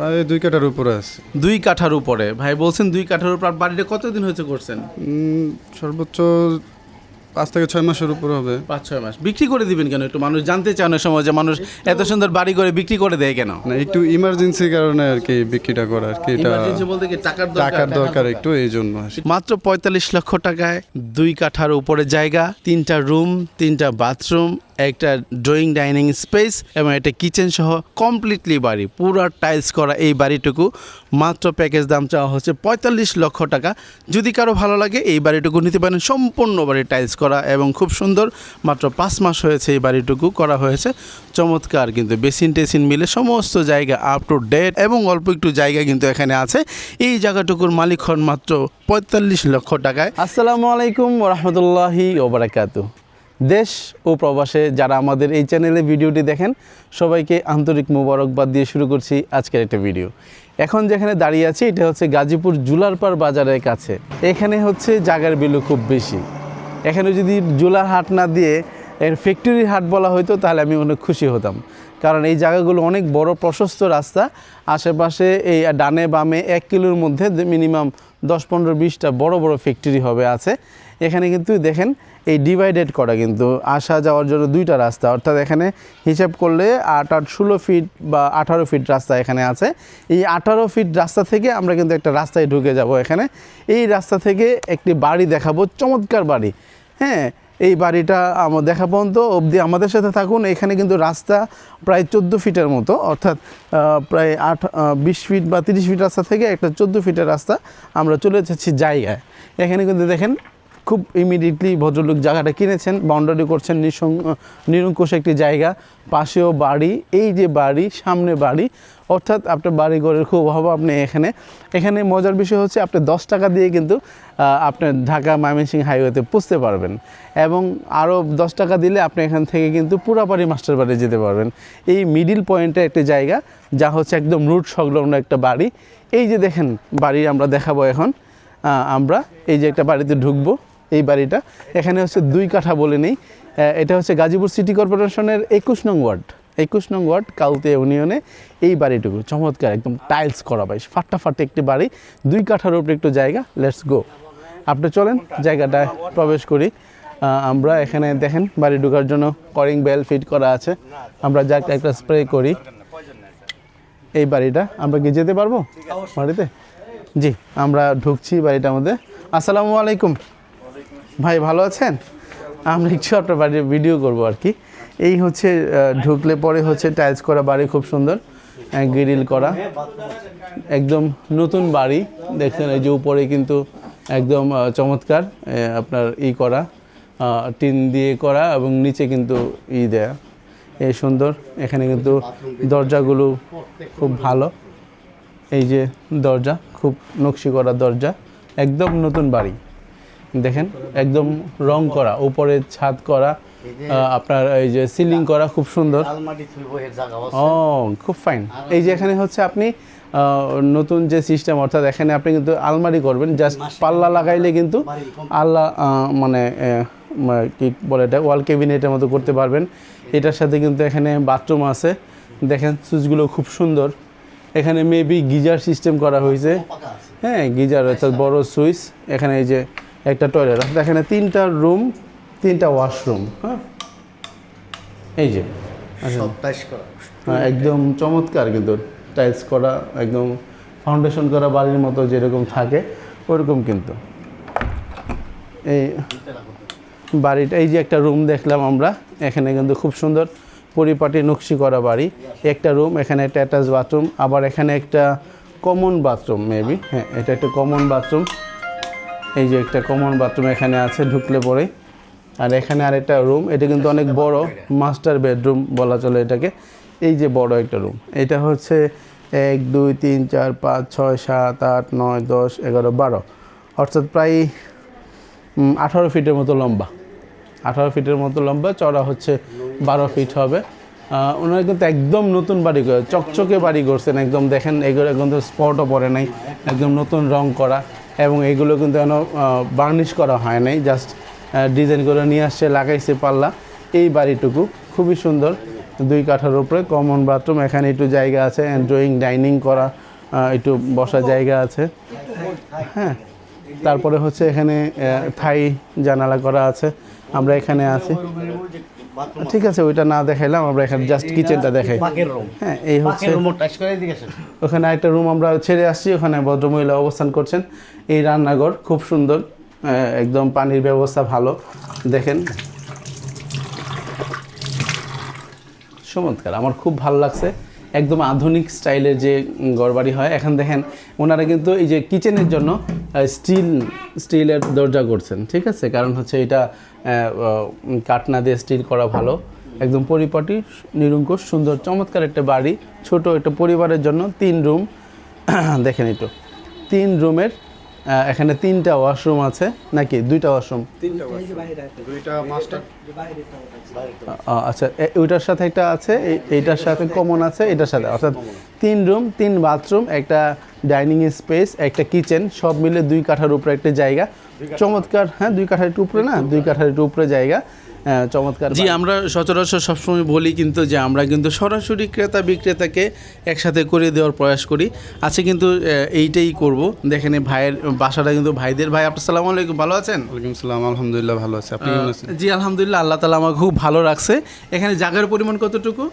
প্রায় দুই কাটার উপরে আছে। দুই কাঠার উপরে। ভাই বলছেন দুই কাঠার উপর বাড়িটা কতদিন হয়েছে করছেন? সর্বোচ্চ পাঁচ থেকে ছয় মাসের উপর হবে। পাঁচ ছয় মাস। বিক্রি করে দিবেন কেন একটু? মানুষ জানতে চায় অনেক সময় যে মানুষ এত সুন্দর বাড়ি করে বিক্রি করে দেয় কেন? না একটু ইমার্জেন্সির কারণে আর কি বিক্রিটা করা আর কি এটা বলতে কি টাকার দরকার টাকার দরকার একটু এই জন্য মাত্র পঁয়তাল্লিশ লক্ষ টাকায় দুই কাঠার উপরে জায়গা তিনটা রুম তিনটা বাথরুম একটা ড্রয়িং ডাইনিং স্পেস এবং একটা কিচেন সহ কমপ্লিটলি বাড়ি। পুরো টাইলস করা এই বাড়িটুকু। মাত্র প্যাকেজ দাম চাওয়া হচ্ছে পঁয়তাল্লিশ লক্ষ টাকা। যদি কারও ভালো লাগে, এই বাড়িটুকু নিতে পারেন। সম্পূর্ণ বাড়ি টাইলস করা এবং খুব সুন্দর মাত্র পাঁচ মাস হয়েছে এই বাড়িটুকু করা হয়েছে। চমৎকার কিন্তু বেসিন টেসিন মিলে সমস্ত জায়গা আপ টু ডেট এবং অল্প একটু জায়গা কিন্তু এখানে আছে। এই জায়গাটুকুর মালিক হন মাত্র পঁয়তাল্লিশ লক্ষ টাকায়। আসসালামু আলাইকুম রহমতুল্লাহি ওবরাকাতু দেশ ও প্রবাসে যারা আমাদের এই চ্যানেলে ভিডিওটি দেখেন, সবাইকে আন্তরিক মোবারকবাদ দিয়ে শুরু করছি আজকের একটা ভিডিও। এখন যেখানে দাঁড়িয়ে আছি, এটা হচ্ছে গাজীপুর জুলারপার বাজারের কাছে। এখানে হচ্ছে জাগার বিলু খুব বেশি। এখানে যদি জুলার হাট না দিয়ে এর ফ্যাক্টরি হাট বলা হতো তাহলে আমি অনেক খুশি হতাম। কারণ এই জায়গাগুলো অনেক বড় প্রশস্ত রাস্তা। আশেপাশে এই ডানে বামে এক কিলোর মধ্যে মিনিমাম দশ, পনেরো, বিশটা বড় বড় ফ্যাক্টরি হবে আছে। এখানে কিন্তু দেখেন এই ডিভাইডেড করা কিন্তু আসা যাওয়ার জন্য দুইটা রাস্তা। অর্থাৎ এখানে হিসাব করলে আট আট, ষোলো ফিট বা আঠারো ফিট রাস্তা এখানে আছে। এই আঠারো ফিট রাস্তা থেকে আমরা কিন্তু একটা রাস্তায় ঢুকে যাব এখানে। এই রাস্তা থেকে একটি বাড়ি দেখাবো, চমৎকার বাড়ি। হ্যাঁ এই বাড়িটা আমার দেখা পর্যন্ত অবধি আমাদের সাথে থাকুন। এখানে কিন্তু রাস্তা প্রায় চোদ্দ ফিটের মতো, অর্থাৎ প্রায় আট বিশ ফিট বা তিরিশ ফিট রাস্তা থেকে একটা চোদ্দ ফিটের রাস্তা আমরা চলে যাচ্ছি জায়গায়। এখানে কিন্তু দেখেন খুব ইমিডিয়েটলি ভদ্রলোক জায়গাটা কিনেছেন বাউন্ডারি করছেন, নিঃসং নিরঙ্কুশ একটি জায়গা, পাশেও বাড়ি, এই যে বাড়ি, সামনে বাড়ি, অর্থাৎ আপনার বাড়ি ঘরের খুব অভাব আপনি এখানে। এখানে মজার বিষয় হচ্ছে আপনি দশ টাকা দিয়ে কিন্তু আপনার ঢাকা ময়মনসিংহ হাইওয়েতে পুষতে পারবেন এবং আরও দশ টাকা দিলে আপনি এখান থেকে কিন্তু পুরাপাড়ি মাস্টার বাড়ি যেতে পারবেন। এই মিডিল পয়েন্টে একটা জায়গা, যা হচ্ছে একদম রুট সংলগ্ন একটা বাড়ি। এই যে দেখেন, বাড়ি আমরা দেখাবো এখন আমরা, এই যে একটা বাড়িতে ঢুকবো। এই বাড়িটা। এখানে হচ্ছে দুই কাঠা বলে নেই। এটা হচ্ছে গাজীপুর সিটি কর্পোরেশনের একুশ নং ওয়ার্ড। একুশ নং ওয়ার্ড কাউতে ইউনিয়নে এই বাড়িটুকু। চমৎকার, একদম টাইলস করা বাইশ ফাটাফাটি একটি বাড়ি। দুই কাঠার উপরে একটু জায়গা লেটস গো আপনি চলেন, জায়গাটায় প্রবেশ করি। আমরা এখানে দেখেন, বাড়ি ঢোকার জন্য করিং বেল ফিট করা আছে। আমরা যাক একটা স্প্রে করি। এই বাড়িটা আমরা কি যেতে পারব? বাড়িতে? জি, আমরা ঢুকছি বাড়িটার মধ্যে। আসসালামু আলাইকুম। ভাই ভালো আছেন? আমরা একটু আপনার বাড়ির ভিডিও করব আর কি। এই হচ্ছে ঢুকলে পরে হচ্ছে টাইলস করা বাড়ি খুব সুন্দর গ্রিল করা। একদম নতুন বাড়ি, দেখছেন এই যে উপরে কিন্তু একদম চমৎকার আপনার ই করা টিন দিয়ে করা এবং নিচে কিন্তু ই দেয়া। এই সুন্দর। এখানে কিন্তু দরজাগুলো খুব ভালো। এই যে দরজা, খুব নকশি করা দরজা। একদম নতুন বাড়ি। দেখেন একদম রং করা উপরে ছাদ করা আপনার এই যে সিলিং করা খুব সুন্দর। ও খুব ফাইন। এই যে এখানে হচ্ছে আপনি নতুন যে সিস্টেম অর্থাৎ এখানে আপনি কিন্তু আলমারি করবেন জাস্ট পাল্লা লাগাইলে কিন্তু আল্লাহ মানে কি বলে এটা ওয়াল ক্যাবিনেটের মতো করতে পারবেন। এটার সাথে কিন্তু এখানে বাথরুম আছে। দেখেন সুইচগুলো খুব সুন্দর। এখানে মেবি গিজার সিস্টেম করা হয়েছে। হ্যাঁ গিজার অর্থাৎ বড় সুইচ। এখানে এই যে একটা টয়লেট অর্থাৎ এখানে তিনটা রুম তিনটা ওয়াশরুম হ্যাঁ? এই যে হ্যাঁ, একদম চমৎকার কিন্তু টাইলস করা একদম ফাউন্ডেশন করা বাড়ির মতো যেরকম থাকে ওরকম কিন্তু। এই বাড়িটা এই যে একটা রুম দেখলাম আমরা এখানে কিন্তু খুব সুন্দর পরিপাটি নকশি করা বাড়ি। একটা রুম এখানে একটা অ্যাটাচ বাথরুম আবার এখানে একটা কমন বাথরুম মেবি হ্যাঁ এটা একটা কমন বাথরুম এই যে একটা কমন বাথরুম এখানে আছে, ঢুকলে পরে আর এখানে আর একটা রুম এটা কিন্তু অনেক বড় মাস্টার বেডরুম বলা চলে এটাকে। এই যে বড় একটা রুম এটা হচ্ছে এক, দুই, তিন, চার, পাঁচ, ছয়, সাত, আট, নয়, দশ, এগারো, বারো। অর্থাৎ প্রায় আঠারো ফিটের মতো লম্বা। আঠারো ফিটের মতো লম্বা চড়া হচ্ছে বারো ফিট হবে। ওনারা কিন্তু একদম নতুন বাড়ি চকচকে বাড়ি করছেন, একদম দেখেন, এগুলো কিন্তু স্পটও পড়ে নাই, একদম নতুন রং করা। এবং এগুলো কিন্তু এখনও বার্নিশ করা হয় নাই জাস্ট ডিজাইন করে নিয়ে আসছে, লাগাইছে পাল্লা। এই বাড়িটুকু খুবই সুন্দর, দুই কাঠার উপরে কমন বাথরুম এখানে একটু জায়গা আছে ড্রয়িং ডাইনিং করা একটু বসার জায়গা আছে। হ্যাঁ তারপরে হচ্ছে এখানে থাই জানালা করা আছে আমরা এখানে আছি। ঠিক আছে ওইটা না দেখাইলাম আমরা এখানে জাস্ট কিচেনটা দেখাই। হ্যাঁ এই হচ্ছে ওখানে একটা রুম আমরা ছেড়ে আসছি ওখানে ভদ্রমহিলা অবস্থান করছেন। এই রান্নাঘর খুব সুন্দর একদম পানির ব্যবস্থা ভালো। দেখেন। চমৎকার আমার খুব ভালো লাগছে। একদম আধুনিক স্টাইলের যে ঘরবাড়ি হয় এখন দেখেন ওনারা কিন্তু এই যে কিচেনের জন্য স্টিল স্টিলের দরজা করছেন, ঠিক আছে? কারণ হচ্ছে এটা কাটনা দিয়ে স্টিল করা ভালো। একদম পরিপাটি, নিরঙ্কুশ, সুন্দর, চমৎকার একটা বাড়ি, ছোট একটা পরিবারের জন্য, তিন রুম। দেখেন একটু। তিন রুমের এখানে তিনটা ওয়াশরুম আছে। নাকি দুইটা ওয়াশরুম? আচ্ছা ওইটার সাথে একটা আছে এইটার সাথে কমন আছে এটার সাথে অর্থাৎ তিন রুম তিন বাথরুম একটা ডাইনিং স্পেস একটা কিচেন সব মিলে দুই কাঠার উপরে একটা জায়গা। চমৎকার হ্যাঁ দুই কাঠার একটু উপরে না? দুই কাঠার একটু উপরে জায়গা। চমৎকার জি আমরা সচরাচর সবসময় বলি কিন্তু যে আমরা কিন্তু সরাসরি ক্রেতা বিক্রেতাকে একসাথে করে দেওয়ার প্রয়াস করি। আছে কিন্তু এইটাই করব। দেখেন ভাইয়ের বাসাটা কিন্তু ভাইদের। ভাই আপনার সালাম আলাইকুম ভালো আছেন? ওয়ালাইকুম সালাম আলহামদুলিল্লাহ ভালো আছে। আপনি কেমন আছেন? জি আলহামদুলিল্লাহ আল্লাহ তালা আমাকে খুব ভালো রাখছে। এখানে জায়গার পরিমাণ কতটুকু?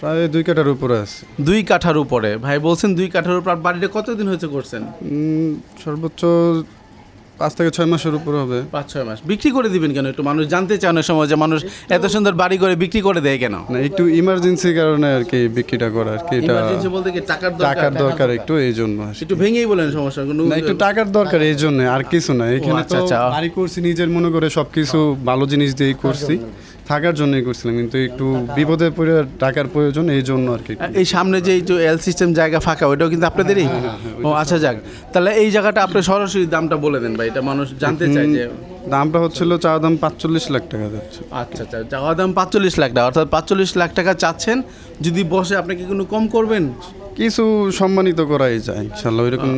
প্রায় দুই কাঠার উপরে আছে। দুই কাঠার উপরে। ভাই বলছেন দুই কাঠার উপর বাড়িটা কতদিন হয়েছে করছেন? সর্বোচ্চ পাঁচ থেকে ছয় মাসের উপর হবে। পাঁচ ছয় মাস। বিক্রি করে দিবেন কেন? একটু মানুষ জানতে চায় অনেক সময় যে মানুষ এত সুন্দর বাড়ি করে বিক্রি করে দেয় কেন? না একটু ইমার্জেন্সি কারণে আর কি বিক্রিটা করা আর কি এটা ইমার্জেন্সি বলতে কি টাকার দরকার টাকার দরকার একটু এই জন্য একটু ভেঙেই বলেন সমস্যা কোনো না একটু টাকার দরকার এই জন্য আর কিছু না। এখানে আচ্ছা, তো আচ্ছা। বাড়ি করছি নিজের মনে করে সবকিছু ভালো জিনিস দিয়েই করছি। থাকার জন্যই করছিলাম কিন্তু একটু বিপদে পড়ে টাকার প্রয়োজন এই জন্য আর কি। এই সামনে যে এই যে এল সিস্টেম জায়গা ফাঁকা ওইটাও কিন্তু আপনাদেরই? ও আচ্ছা যাক। তাহলে এই জায়গাটা আপনি সরাসরি দামটা বলে দেন ভাই এটা মানুষ জানতে চায় যে দামটা হচ্ছিল চাওয়া দাম পাঁচচল্লিশ লাখ টাকা যাচ্ছে। আচ্ছা আচ্ছা চাওয়া দাম পাঁচচল্লিশ লাখ টাকা অর্থাৎ পাঁচচল্লিশ লাখ টাকা চাচ্ছেন যদি বসে আপনি কি কোনো কম করবেন? কিছু সম্মানিত করাই যায় ইনশাল্লাহ ওইরকম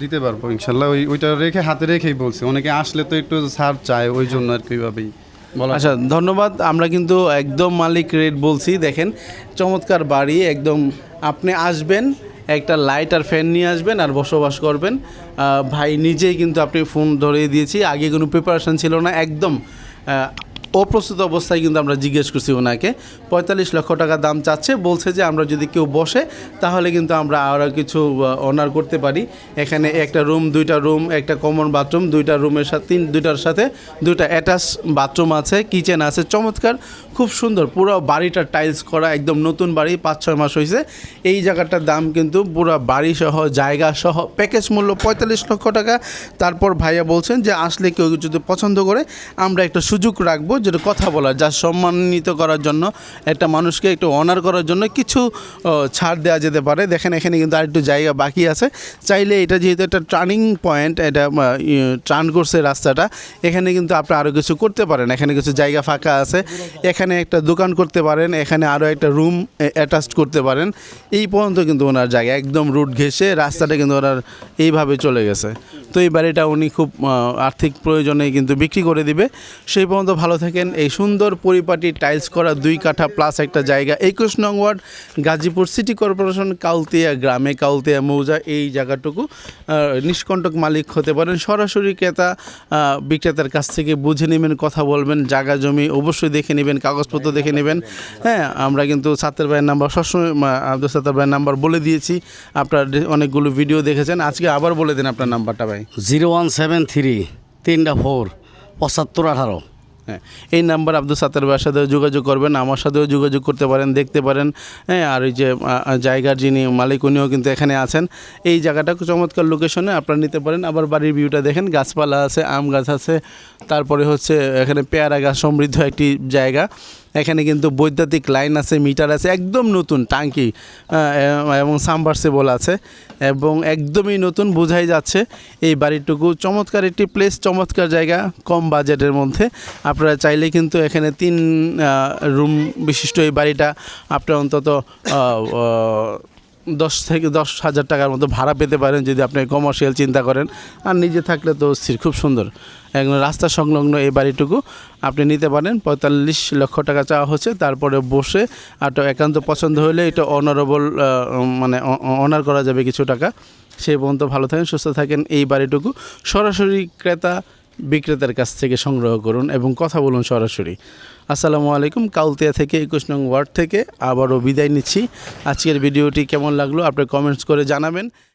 দিতে পারব ইনশাল্লাহ ওই ওইটা রেখে হাতে রেখেই বলছি অনেকে আসলে তো একটু ছাড় চায় ওই জন্য আর কি ওইভাবেই। বলা আচ্ছা ধন্যবাদ। আমরা কিন্তু একদম মালিক রেট বলছি। দেখেন, চমৎকার বাড়ি, একদম আপনি আসবেন, একটা লাইট আর ফ্যান নিয়ে আসবেন আর বসবাস করবেন। ভাই, নিজেই কিন্তু আপনি ফোন ধরিয়ে দিয়েছি। আগে কোনো প্রিপারেশান ছিল না, একদম অপ্রস্তুত অবস্থায় কিন্তু আমরা জিজ্ঞেস করছি ওনাকে, পঁয়তাল্লিশ লক্ষ টাকা দাম চাচ্ছে, বলছে যে আমরা যদি কেউ বসে, তাহলে কিন্তু আমরা আরও কিছু অনার করতে পারি। এখানে একটা রুম দুইটা রুম একটা কমন বাথরুম দুইটা রুমের সাথে, তিন, দুইটার সাথে দুইটা অ্যাটাচ বাথরুম আছে কিচেন আছে, চমৎকার, খুব সুন্দর, পুরো বাড়িটা টাইলস করা, একদম নতুন বাড়ি, পাঁচ, ছয় মাস হয়েছে এই জায়গাটার দাম কিন্তু পুরো বাড়ি সহ, জায়গা সহ প্যাকেজ মূল্য পঁয়তাল্লিশ লক্ষ টাকা। তারপর ভাইয়া বলছেন যে, আসলে কেউ যদি পছন্দ করে, আমরা একটা সুযোগ রাখব যেটা কথা বলার যা সম্মানিত করার জন্য, একটা মানুষকে একটু অনার করার জন্য কিছু ছাড় দেওয়া যেতে পারে। দেখেন, এখানে কিন্তু আরেকটু জায়গা বাকি আছে। চাইলে এটা যেহেতু একটা টার্নিং পয়েন্ট এটা টার্ন করছে রাস্তাটা, এখানে কিন্তু আপনি আরও কিছু করতে পারেন। এখানে কিছু জায়গা ফাঁকা আছে। এখানে একটা দোকান করতে পারেন, এখানে আরও একটা রুম অ্যাটাচ করতে পারেন। এই পর্যন্ত কিন্তু ওনার জায়গা, একদম রুট ঘেসে রাস্তাটা কিন্তু ওনার এইভাবে চলে গেছে। তো এই বাড়িটা উনি খুব আর্থিক প্রয়োজনে কিন্তু বিক্রি করে দিবে। সেই পর্যন্ত ভালো থাকেন। এই সুন্দর পরিপাটি টাইলস করা দুই কাঠা প্লাস একটা জায়গা। একুশ নং ward, Gazipur city corporation Kautia গ্রামে কাউতিয়া মৌজা, এই জায়গাটুকু নিষ্কণ্টক মালিক হতে পারেন। সরাসরি ক্রেতা বিক্রেতার কাছ থেকে বুঝে নেবেন, কথা বলবেন, জায়গা জমি অবশ্যই দেখে নেবেন, কাগজপত্র দেখে নেবেন। হ্যাঁ আমরা কিন্তু সাত্তার ভাইয়ের নাম্বার সবসময় আব্দুল সাত্তার ভাইয়ের নাম্বার বলে দিয়েছি। আপনার অনেকগুলো ভিডিও দেখেছেন, আজকে আবার বলে দিন আপনার নাম্বারটা ভাই। জিরো ওয়ান সেভেন থ্রি, তিনটা ফোর, পঁচাত্তর আঠারো। হ্যাঁ এই নাম্বার আব্দুল সাত্তার ভাইয়ের সাথেও যোগাযোগ করবেন, আমার সাথেও যোগাযোগ করতে পারেন, দেখতে পারেন হ্যাঁ আর ওই যে জায়গার যিনি মালিক উনিও কিন্তু এখানে আছেন। এই জায়গাটা চমৎকার লোকেশনে আপনারা নিতে পারেন। আবার বাড়ির ভিউটা দেখেন, গাছপালা আছে, আম গাছ আছে, তারপরে হচ্ছে এখানে পেয়ারা গাছ সমৃদ্ধ একটি জায়গা। এখানে কিন্তু বৈদ্যুতিক লাইন আছে, মিটার আছে, একদম নতুন টাঙ্কি এবং সাবমার্সিবল আছে, এবং একদমই নতুন বোঝাই যাচ্ছে এই বাড়িটুকু। চমৎকার একটি প্লেস চমৎকার জায়গা, কম বাজেটের মধ্যে। আপনারা চাইলে কিন্তু এখানে তিন রুম বিশিষ্ট এই বাড়িটা, আপনার অন্তত দশ থেকে দশ হাজার টাকার মতো ভাড়া পেতে পারেন যদি আপনি কমার্শিয়াল চিন্তা করেন। আর নিজে থাকলে তো স্থির, খুব সুন্দর। একদম রাস্তা সংলগ্ন এই বাড়িটুকু আপনি নিতে পারেন। পঁয়তাল্লিশ লক্ষ টাকা চাওয়া হচ্ছে, তারপরে বসে আর একান্ত পছন্দ হলে এটা অনারেবল মানে অনার করা যাবে কিছু টাকা। সেই পর্যন্ত ভালো থাকেন, সুস্থ থাকেন এই বাড়িটুকু। সরাসরি ক্রেতা বিক্রেতার কাছ থেকে সংগ্রহ করুন এবং কথা বলুন সরাসরি। আসসালামু আলাইকুম কাউলতিয়া থেকে একুশ নং ওয়ার্ড থেকে আবারও বিদায় নিচ্ছি। আজকের ভিডিওটি কেমন লাগল আপনি কমেন্টস করে জানাবেন।